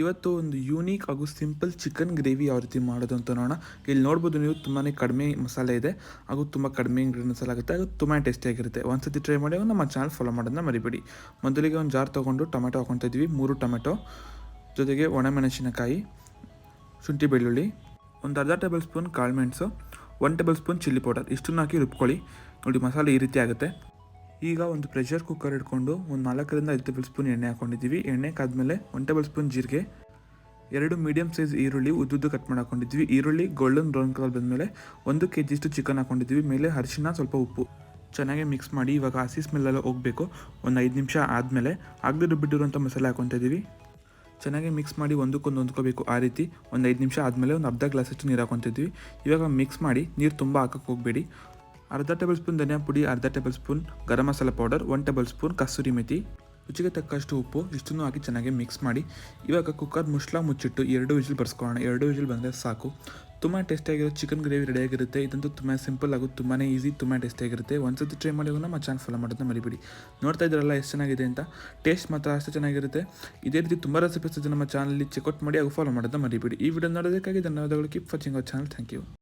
ಇವತ್ತು ಒಂದು ಯೂನೀಕ್ ಹಾಗೂ ಸಿಂಪಲ್ ಚಿಕನ್ ಗ್ರೇವಿ ಯಾವ ರೀತಿ ಮಾಡೋದು ಅಂತ ನೋಡೋಣ. ಇಲ್ಲಿ ನೋಡ್ಬೋದು ನೀವು ತುಂಬಾ ಕಡಿಮೆ ಮಸಾಲೆ ಇದೆ ಹಾಗೂ ತುಂಬ ಕಡಿಮೆ ಇಂಗ್ರೀಡಿಯೆಂಟ್ಸ್ ಆಗುತ್ತೆ ಹಾಗೂ ತುಂಬ ಟೇಸ್ಟಿಯಾಗಿರುತ್ತೆ ಒಂದ್ಸತಿ ಟ್ರೈ ಮಾಡಿ ನಮ್ಮ ಚಾನಲ್ ಫಾಲೋ ಮಾಡೋದನ್ನ ಮರಿಬೇಡಿ. ಮೊದಲಿಗೆ ಒಂದು ಜಾರ್ ತೊಗೊಂಡು ಟೊಮೆಟೊ ಹಾಕೊತಾ ಇದ್ದೀವಿ. ಮೂರು ಟೊಮೆಟೊ, ಜೊತೆಗೆ ಒಣಮೆಣಸಿನಕಾಯಿ, ಶುಂಠಿ ಬೆಳ್ಳುಳ್ಳಿ, ಒಂದು ಅರ್ಧ ಟೇಬಲ್ ಸ್ಪೂನ್ ಕಾಳುಮೆಣಸು one tablespoon chilli powder ಇಷ್ಟನ್ನು ಹಾಕಿ ರುಬ್ಕೊಳ್ಳಿ. ನೋಡಿ ಮಸಾಲೆ ಈ ರೀತಿ ಆಗುತ್ತೆ. ಈಗ ಒಂದು ಪ್ರೆಷರ್ ಕುಕ್ಕರ್ ಇಟ್ಕೊಂಡು ಒಂದು ನಾಲ್ಕರಿಂದ ಐದು ಟೇಬಲ್ ಸ್ಪೂನ್ ಎಣ್ಣೆ ಹಾಕೊಂಡಿದ್ದೀವಿ. ಎಣ್ಣೆ ಕಾದ್ಮೇಲೆ ಒನ್ ಟೇಬಲ್ ಸ್ಪೂನ್ ಜೀರಿಗೆ, ಎರಡು ಮೀಡಿಯಮ್ ಸೈಜ್ ಈರುಳ್ಳಿ ಉದ್ದುದ್ದು ಕಟ್ ಮಾಡಿ ಈರುಳ್ಳಿ ಗೋಲ್ಡನ್ ಬ್ರೌನ್ ಕಲರ್ ಬಂದಮೇಲೆ ಒಂದು ಕೆ ಜಿಷ್ಟು ಚಿಕನ್ ಹಾಕೊಂಡಿದ್ವಿ ಮೇಲೆ ಅರಿಶಿನ ಸ್ವಲ್ಪ ಉಪ್ಪು. ಚೆನ್ನಾಗಿ ಮಿಕ್ಸ್ ಮಾಡಿ ಇವಾಗ ಹಸಿ ಸ್ಮೆಲ್ಲೆಲ್ಲ ಹೋಗಬೇಕು. ಒಂದು ಐದು ನಿಮಿಷ ಆದಮೇಲೆ ಆಗದೆ ರುಬ್ಬಿಟ್ಟಿರುವಂಥ ಮಸಾಲೆ ಹಾಕೊತಾ ಚೆನ್ನಾಗಿ ಮಿಕ್ಸ್ ಮಾಡಿ ಒಂದಕ್ಕೊಂದು ಹೊಂದ್ಕೋಬೇಕು. ಆ ರೀತಿ ಒಂದು ಐದು ನಿಮಿಷ ಆದಮೇಲೆ ಒಂದು ಅರ್ಧ ಗ್ಲಾಸಷ್ಟು ನೀರು ಹಾಕೊತಿದ್ವಿ ಇವಾಗ ಮಿಕ್ಸ್ ಮಾಡಿ ನೀರು ತುಂಬ ಹಾಕಕ್ಕೆ ಹೋಗಬೇಡಿ. ಅರ್ಧ ಟೇಬಲ್ ಸ್ಪೂನ್ ಧನಿಯಾ ಪುಡಿ, ಅರ್ಧ tablespoon garam masala powder one tablespoon kasuri methi. ರುಚಿಗೆ ತಕ್ಕಷ್ಟು ಉಪ್ಪು, ಇಷ್ಟನ್ನು ಹಾಕಿ ಚೆನ್ನಾಗಿ ಮಿಕ್ಸ್ ಮಾಡಿ. ಇವಾಗ ಕುಕ್ಕರ್ ಮುಚ್ಚಳ ಮುಚ್ಚಿಟ್ಟು ಎರಡು ವಿಜಿಲ್ ಬರ್ಸ್ಕೊಳ್ಳೋಣ. ಎರಡು ವಿಜಿಲ್ ಬಂದರೆ ಸಾಕು. ತುಂಬ ಟೇಸ್ಟಿಯಾಗಿರೋ ಚಿಕನ್ ಗ್ರೇವಿ ರೆಡಿಯಾಗಿರುತ್ತೆ ಇದಂತೂ ತುಂಬ ಸಿಂಪಲ್ ಆಗುತ್ತೆ ತುಂಬಾ ಈಸಿ ತುಂಬ ಟೇಸ್ಟಿಯಾಗಿರುತ್ತೆ ಒಂದ್ಸತಿ ಟ್ರೈ ಮಾಡಿ ನಮ್ಮ ಚಾನಲ್ ಫಾಲೋ ಮಾಡೋದನ್ನ ಮರಿಬಿಡಿ. ನೋಡ್ತಾ ಇದ್ರಲ್ಲ ಎಷ್ಟು ಚೆನ್ನಾಗಿದೆ ಅಂತ? ಟೇಸ್ಟ್ ಮಾತ್ರ ಅಷ್ಟು ಚೆನ್ನಾಗಿರುತ್ತೆ. ಇದೇ ರೀತಿ ತುಂಬ ರೆಸಿಪೀಸ್ ನಮ್ಮ ಚಾನಲ್ಲಿ ಚೆಕ್ಔಟ್ ಮಾಡಿ ಹಾಗೂ ಫಾಲೋ ಮಾಡೋದನ್ನ ಮರಿಬಿಡಿ. ಈ ವಿಡಿಯೋ ನೋಡೋದಕ್ಕಾಗಿ ಧನ್ಯವಾದಗಳು. Keep watching our channel thank you